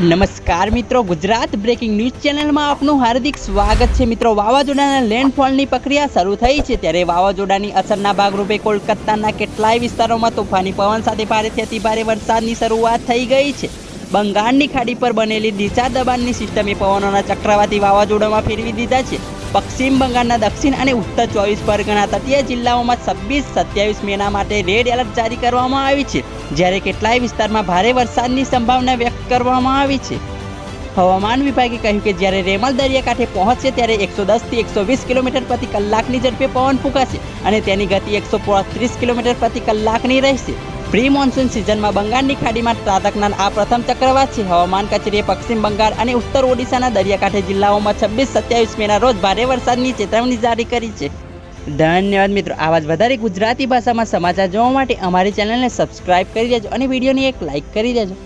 નમસ્કાર મિત્રો, Gujarat breaking news ચેનલમાં આપનું હાર્દિક સ્વાગત છે. મિત્રો, વાવાઝોડાના લેન્ડફોલની પ્રક્રિયા શરૂ થઈ છે ત્યારે વાવાઝોડાની અસરના ભાગરૂપે કોલકાતાના કેટલાય વિસ્તારોમાં તોફાની પવન સાથે ભારેથી અતિભારે વરસાદની શરૂઆત થઈ ગઈ છે. બંગાળની ખાડી પર બનેલી દિશા દબાણની સિસ્ટમે પવનોના ચક્રવાતી વાવાઝોડામાં ફેરવી દીધા છે. પશ્ચિમ બંગાળના દક્ષિણ અને ઉત્તર ચોવીસ પરગણા તટીય જિલ્લાઓમાં છવ્વીસ સત્યાવીસ મેના માટે રેડ એલર્ટ જારી કરવામાં આવી છે, જ્યારે કેટલાય વિસ્તારમાં ભારે વરસાદની સંભાવના વ્યક્ત કરવામાં આવી છે. હવામાન વિભાગે કહ્યું કે જ્યારે રેમલ દરિયાકાંઠે પહોંચશે, ત્યારે એકસો દસથી એકસો વીસ કિલોમીટર પ્રતિ કલાકની ઝડપે પવન ફૂંકાશે અને તેની ગતિ એકસો ત્રીસ કિલોમીટર પ્રતિ કલાકની રહેશે. પ્રી મોન્સૂન સિઝનમાં બંગાળની ખાડીમાં ત્રાટકનાર આ પ્રથમ ચક્રવાત છે હવામાન કચેરીએ પશ્ચિમ બંગાળ અને ઉત્તર ઓડિશાના દરિયાકાંઠે જિલ્લાઓમાં છવ્વીસ, સત્યાવીસ મેના રોજ ભારે વરસાદની ચેતવણી જારી કરી છે. ધન્યવાદ મિત્રો. આવા જ વધારે ગુજરાતી ભાષામાં સમાચાર જોવા માટે અમારી ચેનલને સબસ્ક્રાઇબ કરી દેજો અને વિડીયોની એક લાઇક કરી દેજો.